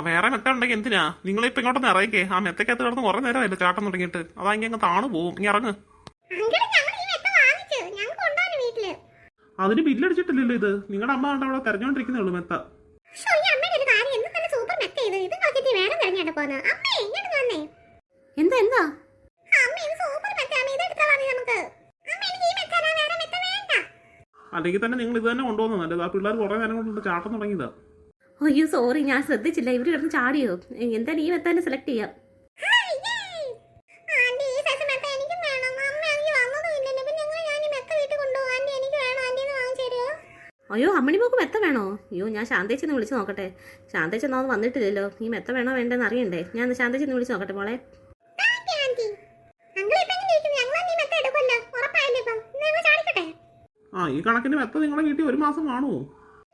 വേറെ മെത്ത ഉണ്ടെങ്കിൽ എന്തിനാ? നിങ്ങളിപ്പോ ഇങ്ങോട്ടൊന്ന് ഇറങ്ങിക്കേ. ആ മെത്തക്കകത്ത് കിടന്ന് കുറെ നേരമല്ലേ ചാട്ടം തുടങ്ങിയിട്ട്. അതാ അങ്ങ് താണു പോവും. ഇങ്ങനെ ഇറങ്ങ്. അതിന് ബില്ലടിച്ചിട്ടില്ലല്ലോ ഇത്. നിങ്ങളുടെ അമ്മ കണ്ട അവിടെ തെരഞ്ഞോണ്ടിരിക്കുന്നേ ഉള്ളൂ മെത്ത എന്ത് എന്താ? എന്താ സൂപ്പർ മെത്ത. അമ്മ ഇത് എടുത്താ മതി നമുക്ക്. അമ്മ ഈ മെത്ത തരാം, വേറെ മെത്ത വേണ്ട. അല്ലെങ്കിൽ തന്നെ നിങ്ങൾ ഇത് തന്നെ കൊണ്ടുപോകുന്നത് നല്ലത്. ആ പിള്ളേർ കുറെ നേരം കൊണ്ട് ചാട്ടം തുടങ്ങിയതാ. അയ്യോ സോറി ഞാൻ ശ്രദ്ധിച്ചില്ല. ഇവർ കിടന്ന് ചാടിയോ? എന്തായാലും ഈ മെത്താനെ സെലക്ട് ചെയ്യാം അയ്യോ അമ്മണി മോക്ക് മെത്ത വേണോ? അയ്യോ ഞാൻ ശാന്തേച്ചെന്ന് വിളിച്ച് നോക്കട്ടെ. ശാന്തേച്ചി ഒന്നും വന്നിട്ടില്ലല്ലോ. ഈ മെത്ത വേണോ വേണ്ടെന്ന് അറിയണ്ടേ? ഞാൻ ശാന്തേച്ചെന്ന് വിളിച്ച് നോക്കട്ടെ മോളെ? ആ ഈ കണക്കിന് മെത്ത നിങ്ങളെ വീട്ടിൽ ഒരു മാസം കാണുമോ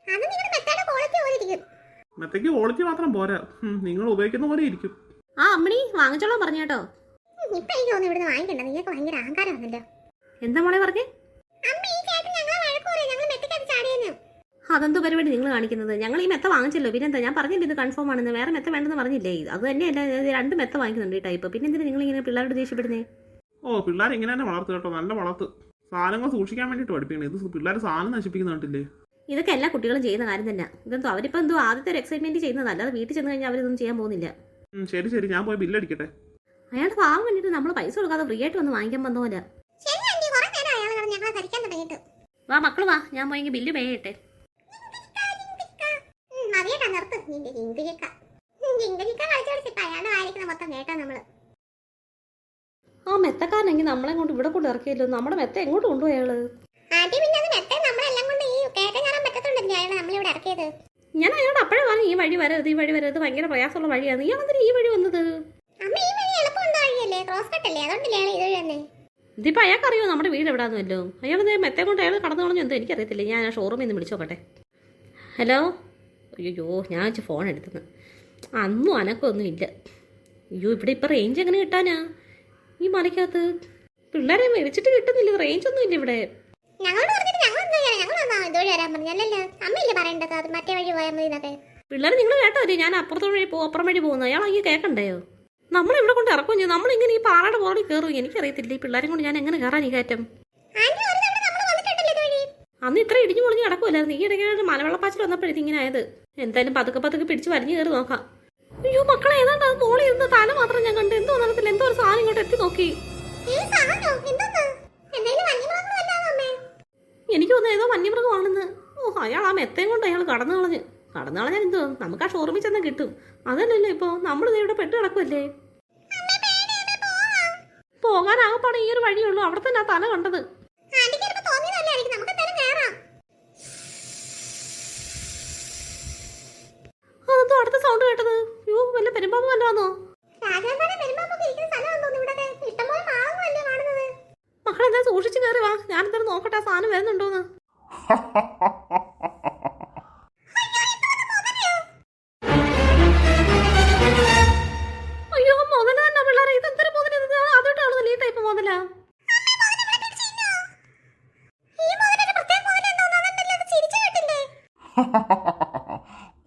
അത് നിങ്ങളുടെ മെത്തയുടെ quality പോലെ ഇരിക്കും. മെത്തയ്ക്ക് ക്വാളിറ്റി മാത്രം പോരാ. നിങ്ങൾ ഉപയോഗിക്കുന്ന പോലെ ഇരിക്കും. ആ അമ്മണി വാങ്ങിച്ചോളാം പറഞ്ഞു കേട്ടോ. ഇപ്പൊ എനിക്ക് തോന്നുന്നു ഇവിടുന്ന് വാങ്ങിക്കണ്ട. നിങ്ങൾക്ക് ഭയങ്കര വന്നല്ലോ എന്താ മോളെ പറഞ്ഞേ? അമ്മ, ഈ ചേട്ടൻ ഞങ്ങളെ വഴക്ക് പറയും. ഞങ്ങൾ മെത്തയ്ക്കകത്ത് ചാടിയെന്ന്. അതെന്തോ പരിപാടി നിങ്ങൾ കാണിക്കുന്നത്. ഞങ്ങൾ ഈ മെത്ത വാങ്ങിച്ചല്ലോ. പിന്നെന്താ? ഞാൻ പറഞ്ഞില്ല ഇത് കൺഫേം ആണെന്ന്. വേറെ മെത്ത വേണ്ടെന്ന് പറഞ്ഞില്ലേ? അത് തന്നെയല്ല രണ്ട് മെത്ത വാങ്ങിക്കുന്നുണ്ട് ഈ ടൈപ്പ് പിന്നെ എന്തിനാ നിങ്ങൾ ഇങ്ങനെ പിള്ളേരോട് ദേഷ്യപ്പെടുന്നേ? ഓ പിള്ളേർ ഇങ്ങനെ തന്നെ വളർത്തു കേട്ടോ. നല്ല വളർത്ത്. സാധനങ്ങൾ സൂക്ഷിക്കാൻ വേണ്ടിട്ട് പഠിപ്പിക്കണേ. ഇത് പിള്ളേർ സാധനം നശിപ്പിക്കുന്ന കണ്ടില്ലേ? ഇതൊക്കെ എല്ലാ കുട്ടികളും ചെയ്യുന്ന കാര്യം തന്നെ ഇതെന്തോ അവരിപ്പോൾ എന്തോ ആദ്യത്തെ ഒരു എക്സൈറ്റ്മെന്റ് ചെയ്യുന്നതല്ല അല്ലാതെ വീട്ടിൽ ചെന്ന് കഴിഞ്ഞാൽ അവരിതൊന്നും ചെയ്യാൻ പോകുന്നില്ല. ശരി ശരി. ഞാൻ പോയി ബില്ലടിക്കട്ടെ അയാളുടെ പാവം കണ്ടിട്ട് നമ്മൾ പൈസ കൊടുക്കാതെ ഫ്രീ ആയിട്ട് വന്ന് വാങ്ങിക്കാൻ വന്ന പോലെ. ശരി, ആന്റി. കുറേ നേരം അയാൾ കിടന്ന് ഞങ്ങളെ ഭരിക്കാൻ തുടങ്ങിയിട്ട്. വാ മക്കൾ വാ. ഞാൻ പോയെങ്കിൽ ബില്ല് പേ ചെയ്യട്ടെ. ഉം, മതിയെടാ, നിർത്ത്. നിന്റെ ജിങ്കിരിക്ക. ഉം, ജിങ്കിരിക്ക കളിച്ച് കളിച്ച് അയാളുടെ വായിരിക്കുന്ന മൊത്തം കേട്ടോ നമ്മൾ. ആ മെത്തക്കാരനെങ്കിൽ നമ്മളെ കൊണ്ട് ഇവിടെ കൊണ്ട് ഇറക്കിയല്ലോ. നമ്മുടെ മെത്ത എങ്ങോട്ട് കൊണ്ടുപോയാൾ ആദ്യം പിന്നെ അയാൾ നമ്മളിവിടെ ഇറക്കിയത്? ഞാൻ അയാളോട് അപ്പോഴേ പറഞ്ഞു ഈ വഴി വരരുത് ഈ വഴി വരരുത് ഭയങ്കര പ്രയാസമുള്ള വഴിയാണ് ഞാൻ ഈ വഴി വന്നത്? അമ്മ ഈ വഴി എളുപ്പമുണ്ടോ വഴിയല്ലേ ക്രോസ് കട്ടല്ലേ അതുകൊണ്ടല്ലേ അയാൾ ഇത് തന്നെ ഇതിപ്പോൾ അയാൾക്കറിയോ നമ്മുടെ വീട് എവിടാന്നുമല്ലോ അയാൾ മെത്തെ കൊണ്ട് അയാൾ കടന്നു കളഞ്ഞു. എന്തോ എനിക്കറിയത്തില്ല. ഞാൻ ആ ഷോറൂമിൽ നിന്ന് വിളിച്ചു നോക്കട്ടെ. ഹലോ അയ്യോ ഞാൻ വെച്ച് ഫോൺ എടുത്തത്. അന്നും അനക്കൊന്നും ഇല്ല. അയ്യോ ഇവിടെ ഇപ്പൊ റേഞ്ച് എങ്ങനെ കിട്ടാനാ? ഈ മലയ്ക്കകത്ത് പിള്ളേരെ വിളിച്ചിട്ട് കിട്ടുന്നില്ല. റേഞ്ച് ഒന്നും ഇല്ല ഇവിടെ ഞങ്ങളോട് പറഞ്ഞിട്ട് ഞങ്ങൾ എന്താ ചെയ്യാൻ ഞങ്ങൾ വന്നാ ഇതുവഴി വരാൻ പറഞ്ഞല്ലോ അമ്മയില്ലേ പറയേണ്ടത്? അത് മറ്റേ വഴി പോയാൽ മതി എന്നൊക്കെ. പിള്ളേർ നിങ്ങൾ കേട്ടോ അല്ലേ ഞാൻ അപ്പുറത്തെ വഴി പോ അപ്പുറം വഴി പോകുന്നു അയാൾ അങ്ങ് കേൾക്കണ്ടയോ നമ്മൾ ഇവിടെ കൊണ്ട് ഇറക്കും ചെയ്യും നമ്മളിങ്ങനെ ഈ പാറയുടെ പുറകിൽ കയറും എനിക്കറിയത്തില്ല ഈ പിള്ളേരെ കൊണ്ട് ഞാൻ എങ്ങനെ കയറാൻ ഈ കയറ്റം? അന്ന് ഇത്ര ഇടിഞ്ഞു മുളിഞ്ഞ് കിടക്കുമല്ലായിരുന്നു ഈ ഇടയ്ക്ക് മലവെള്ളപ്പാച്ചിൽ വന്നപ്പോഴേ ഇങ്ങനെ ആയത്. എന്തായാലും പതുക്കെ പതുക്കെ പിടിച്ച് വലിഞ്ഞു കയറി നോക്കാം. അയ്യോ മക്കളെ ഏതാണ്ട് അത് മോളിൽ ഇരുന്ന തല മാത്രം ഞാൻ കണ്ടു. എന്തോ നടത്തില്ല എന്തോ ഒരു സാധനം ഇങ്ങോട്ട് എത്തി നോക്കി ഈ സാധനോ എന്തൊന്ന് എന്തെങ്കിലും വന്യമൃഗങ്ങൾ വല്ലാതെ അമ്മേ എനിക്ക് തോന്നുന്നു ഏതോ വന്യമൃഗമാണെന്ന്. ഓ അയാൾ ആ മെത്തയും കൊണ്ട് അയാൾ കടന്നു കളഞ്ഞ്. കടന്നു കളഞ്ഞാൽ എന്തോ നമുക്ക് ആ ഷോറൂമിൽ ചെന്നാൽ കിട്ടും. അതല്ലല്ലോ ഇപ്പോൾ നമ്മൾ ഇവിടെ പെട്ട് കിടക്കുമല്ലേ പോകാനാകപ്പാടെ ഈ ഒരു വഴിയുള്ളൂ അവിടെ തന്നെ ആ തല കണ്ടത്.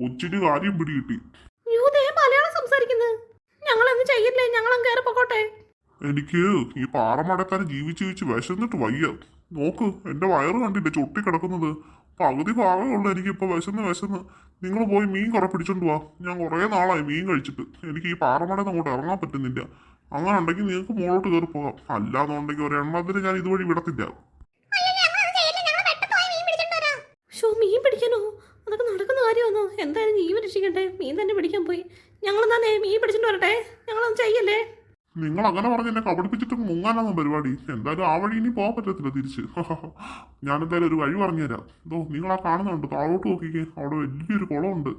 കൊച്ചിന് കാര്യം പിടികിട്ടി മലയാളം സംസാരിക്കുന്നത് ചെയ്യില്ലേ? ഞങ്ങളങ്ങ് കയറി പൊക്കോട്ടെ. എനിക്ക് ഈ പാറമടക്കാൻ ജീവിച്ച് ജീവിച്ച് വിശന്നിട്ട് വയ്യ. നോക്ക് എന്റെ വയറ് കണ്ടില്ലേ ചൊട്ടി കിടക്കുന്നത്? പകുതി ഭാഗമുള്ള എനിക്ക് ഇപ്പൊ വിശന്ന് വിശന്ന്. നിങ്ങൾ പോയി മീൻ കുറെ പിടിച്ചോണ്ട് വാ. ഞാൻ കുറേ നാളായി മീൻ കഴിച്ചിട്ട്. എനിക്ക് ഈ പാറമടന്ന് അങ്ങോട്ട് ഇറങ്ങാൻ പറ്റുന്നില്ല. അങ്ങനെ ഉണ്ടെങ്കിൽ നിങ്ങൾക്ക് മുകളിലോട്ട് കയറി പോകാം. അല്ലാന്നുണ്ടെങ്കിൽ ഒരെണ്ണത്തിന് ഞാൻ ഇതുവഴി വിടത്തില്ല. നടക്കുന്ന കാര്യമാണോ എന്തായാലും ജീവൻ രക്ഷിക്കട്ടെ മീൻ തന്നെ പിടിക്കാൻ പോയി? ഞങ്ങളെന്താ മീൻ പിടിച്ചിട്ട് വരട്ടെ? ഞങ്ങളൊന്നും ചെയ്യല്ലേ? നിങ്ങൾ അങ്ങനെ പറഞ്ഞ് എന്നെ കബടിപ്പിച്ചിട്ട് മുങ്ങാനാണ് പരിപാടി? എന്തായാലും ആ വഴി ഇനി പോകാൻ പറ്റത്തില്ല തിരിച്ച്. ഞാൻ എന്തായാലും ഒരു വഴി പറഞ്ഞുതരാം. ഇതോ നിങ്ങൾ ആ കാണുന്നുണ്ട്. താഴോട്ട് നോക്കിക്കേ. അവിടെ വലിയൊരു കുളമുണ്ട്.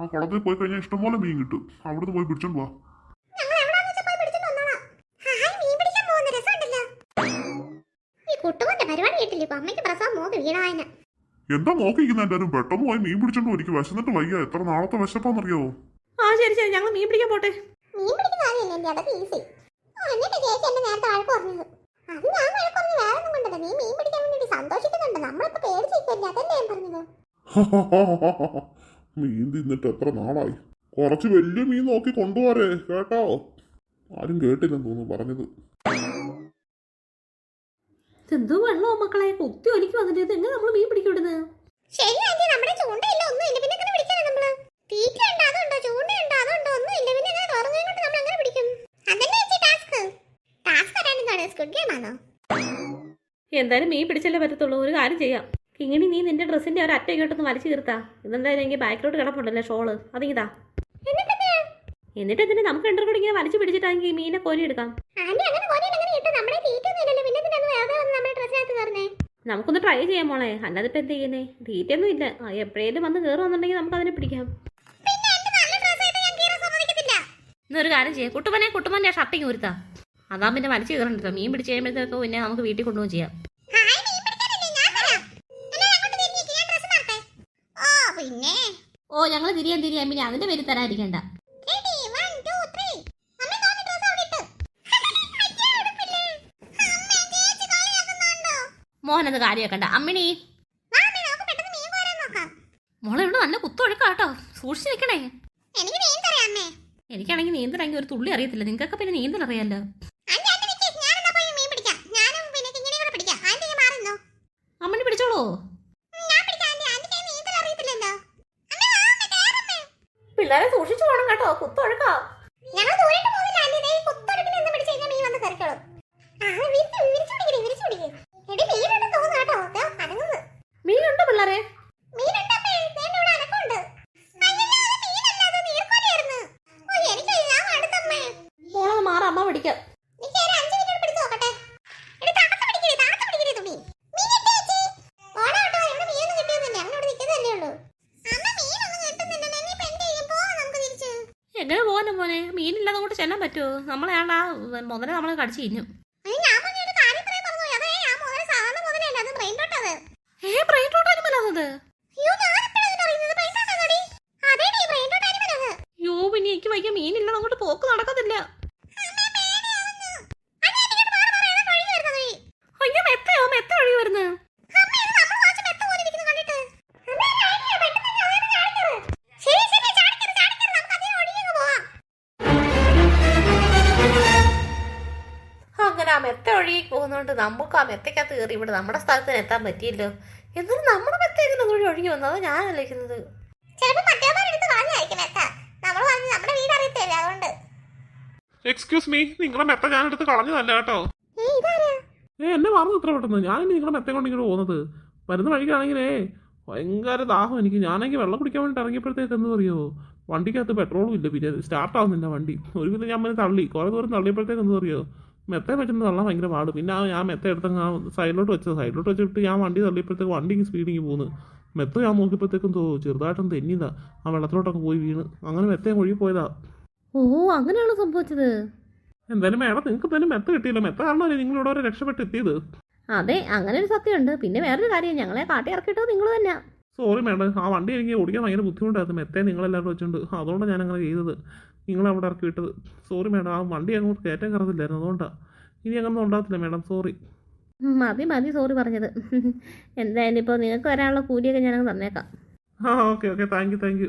ആ കുളത്തിൽ പോയി കഴിഞ്ഞാൽ ഇഷ്ടംപോലെ മീൻ കിട്ടും. അവിടുന്ന് പോയി പിടിച്ചോണ്ട് വാ. കുട്ടുകൊണ്ട് പരിപാടി കേട്ടില്ലേ? ഇപ്പൊ അമ്മയ്ക്ക് പ്രസവം മോക്ക് വീണായന എന്താ നോക്കിക്കുന്ന എല്ലാരും? പെട്ടെന്ന് പോയി മീൻ പിടിച്ചോണ്ട് ഒരിക്കലും എനിക്ക് വിശന്നിട്ട് വയ്യ എത്ര നാളത്തെ വിശപ്പാന്നറിയാവോ ആ ശരി ശരി ഞങ്ങൾ മീൻ പിടിക്കാൻ പോട്ടെ. മീൻ പിടിക്കുന്ന കാര്യമല്ലേ എന്റെ അതൊക്കെ ഈസി എന്നിട്ട് ചേച്ചി എന്നെ നേരത്തെ പറഞ്ഞത്. അത് ഞാൻ വേറെ ഒന്നും കൊണ്ടല്ല. നീ മീൻ പിടിക്കാൻ വേണ്ടി സന്തോഷിക്കുന്നുണ്ട്? നമ്മളിപ്പോ പേടിച്ചിരിക്കല്ലേ അതല്ലേ ഞാൻ പറഞ്ഞത്? മീൻ തിന്നിട്ട് എത്ര നാളായി? കുറച്ച് വലിയ മീൻ നോക്കി കൊണ്ടുപോരെ കേട്ടോ? ആരും കേട്ടില്ലെന്ന് തോന്നുന്നു പറഞ്ഞത്. ഇതെന്തോ വെള്ളമോ മക്കളെ. കുത്തി ഒലിക്ക് വന്നിട്ട് ഇത്. എങ്ങനെ നമ്മൾ മീൻ നമ്മുടെ ചൂണ്ടയില്ല ഒന്നും ഇല്ല. പിന്നെ എങ്ങനെ പിടിക്കാനാ നമ്മൾ? തീറ്റ ഉണ്ടോ? അതുണ്ടോ? ചൂണ്ടയുണ്ടോ അതുണ്ടോ? ഒന്നും ഇല്ല. പിന്നെ എങ്ങനെ കൊണ്ട് നമ്മൾ എങ്ങനെ പിടിക്കും? അതല്ലേ ചേച്ചി ടാസ്ക്? ടാസ്ക് വരാനെന്താണ്? സ്ക്വിഡ് ഗെയിം ആണോ? എന്തായാലും മീൻ പിടിച്ചല്ലേ പറ്റത്തുള്ളൂ. ഒരു കാര്യം ചെയ്യാം. ഇങ്ങനെ നീ നിന്റെ ഡ്രസ്സിന്റെ ഒരു അറ്റ ഇങ്ങോട്ടൊന്ന് വലിച്ചു തീർത്താ ഇതെന്തായാലും എനിക്ക് ബാക്കിലോട്ട് കിടപ്പുണ്ടല്ലേ ഷോൾ. അതിങ്ങിതാ എന്നിട്ട് എന്തിനാ നമുക്ക് രണ്ടും കൂടി ഇങ്ങനെ വലിച്ചു പിടിച്ചിട്ടാണെങ്കിൽ മീനെ കോരി എടുക്കാം. അങ്ങനെ അങ്ങനെ കിട്ടും? നമ്മുടെ തീറ്റ പിന്നെ എന്തിനാ വേറെ വന്ന് നമ്മുടെ ഡ്രസ്സിനകത്ത് കയറുന്നേ നമുക്കൊന്ന് ട്രൈ ചെയ്യാം മോളെ. അല്ലാതെ ഇപ്പം എന്ത് ചെയ്യുന്നേ? തീറ്റയൊന്നും ഇല്ല. ആ, എപ്പോഴേലും വന്ന് കയറുമെന്നുണ്ടെങ്കിൽ നമുക്ക് അതിനെ പിടിക്കാം. ഇന്നൊരു കാര്യം ചെയ്യാം. കുട്ടുമനെ കുട്ടുമന്റെ ഷർട്ടിങ് ഒരുത്താ അതാ പിന്നെ വലിച്ചു കയറണ്ടല്ലോ മീൻ പിടിച്ച് കഴിയുമ്പോഴത്തേക്ക് പിന്നെ നമുക്ക് വീട്ടിൽ കൊണ്ടുപോകും ചെയ്യാം. ഓ ഞങ്ങൾ തിരിയാൻ തിരിയാൻ പിന്നെ അതിന്റെ പേര് തരാതിരിക്കണ്ട Ready, one, two, three. അമ്മേ, തോന്നി dress അവിടെ ഇട്ട്. അയ്യോ, ഉടുപ്പില്ലേ? അമ്മേ, ചേച്ചി കളിയാക്കുന്നുണ്ടോ? മോഹനത് കാര്യമാക്കണ്ട അമ്മിണി. വാ അമ്മേ, നമുക്ക് പെട്ടെന്ന് മീൻ കോരാൻ നോക്കാം. മോളെ ഇവിടെ നല്ല കുത്തൊഴുക്കാ കേട്ടോ സൂക്ഷിച്ചു നിൽക്കണേ. എനിക്കാണെങ്കിൽ നീന്തലെങ്കിൽ ഒരു തുള്ളി അറിയത്തില്ല. നിങ്ങൾക്കൊക്കെ പിന്നെ നീന്തൽ അറിയാലോ. അമ്മണി പിടിച്ചോളൂ. പിള്ളേരെ സൂക്ഷിച്ചു പോകണം കേട്ടോ. കുത്തൊഴുക്കാ പറ്റുമോ നമ്മളെ ആണ്ടാ മുതലേ നമ്മളെ കടിച്ചു നമുക്ക് ആ മെത്തക്കകത്ത് കയറി ഇവിടെ നമ്മുടെ സ്ഥലത്തിന് എത്താൻ പറ്റിയല്ലോ. എന്നാലും നമ്മുടെ മെത്തേക്കുന്ന കൂടി ഒഴുകി വന്നു അതാ ഞാൻ ആലോചിക്കുന്നത്. എക്സ്ക്യൂസ് മീ നിങ്ങളെ മെത്ത ഞാൻ എടുത്ത് കളഞ്ഞതല്ല കേട്ടോ. ഏ എന്നെ മറന്നു ഇത്ര പെട്ടെന്ന്. ഞാൻ ഇനി നിങ്ങളെ മെത്ത കൊണ്ട് ഇങ്ങോട്ട് പോകുന്നത്? വരുന്ന വഴിക്കാണെങ്കിലേ ഭയങ്കര ദാഹം എനിക്ക്. ഞാനെങ്കിൽ വെള്ളം കുടിക്കാൻ വേണ്ടി ഇറങ്ങിയപ്പോഴത്തേക്ക് എന്താ അറിയോ? വണ്ടിക്കകത്ത് പെട്രോളും ഇല്ല. പിന്നെ സ്റ്റാർട്ട് ആവുന്നില്ല വണ്ടി. ഒരു ഒരുവിധം ഞാൻ പിന്നെ തള്ളി. കുറേ ദൂരം തള്ളിയപ്പോഴത്തേക്ക് എന്താ അറിയോ? മെത്ത പറ്റുന്ന തള്ളാൻ ഭയങ്കര പാട്. പിന്നെ ആ ഞാൻ മെത്ത എടുത്തങ്ങ് ആ സൈഡിലോട്ട് വെച്ചത് സൈഡിലോട്ട് വെച്ചിട്ട് ഞാൻ വണ്ടി തള്ളിയപ്പോഴത്തേക്ക് വണ്ടി സ്പീഡിങ് പോകുന്നു മെത്ത ഞാൻ നോക്കിയപ്പോഴത്തേക്കും തോ ചെറുതായിട്ടൊന്ന് തെന്നിയതാ. ആ വെള്ളത്തിലോട്ടൊക്കെ പോയി വീണ്. അങ്ങനെ മെത്തയും ഒഴുകി പോയതാ. ഓ അങ്ങനെയാണ് സംഭവിച്ചത്? എന്തായാലും മേഡം നിങ്ങൾക്ക് എന്തായാലും മെത്ത കിട്ടിയില്ല. മെത്ത കാരണമല്ലേ നിങ്ങൾ ഇവിടെ വരെ രക്ഷപ്പെട്ട് എത്തിയത്? അതെ അങ്ങനെ ഒരു സത്യമുണ്ട്. പിന്നെ വേറൊരു കാര്യം ഞങ്ങളെ കാട്ടി ഇറക്കിയിട്ടത് നിങ്ങൾ തന്നെ. Sorry madam. ആ വണ്ടി എനിക്ക് ഓടിക്കാൻ ഭയങ്കര ബുദ്ധിമുട്ടായിരുന്നു. മെത്തേ നിങ്ങളെല്ലാവരും വെച്ചുകൊണ്ട് അതുകൊണ്ടാണ് ഞാൻ അങ്ങനെ ചെയ്തത്. നിങ്ങൾ അവിടെ ഇറക്കി വിട്ടത്. സോറി മാഡം ആ വണ്ടി അങ്ങോട്ട് കയറ്റാൻ കയറത്തില്ലായിരുന്നു അതുകൊണ്ടാണ് ഇനി അങ്ങനെ ഉണ്ടാകത്തില്ല മാഡം സോറി മതി മതി സോറി പറഞ്ഞത്. എന്തായാലും ഇപ്പോൾ നിങ്ങൾക്ക് വരാനുള്ള കൂലിയൊക്കെ ഞാനങ്ങ് തന്നേക്കാം. ആ okay okay thank you thank you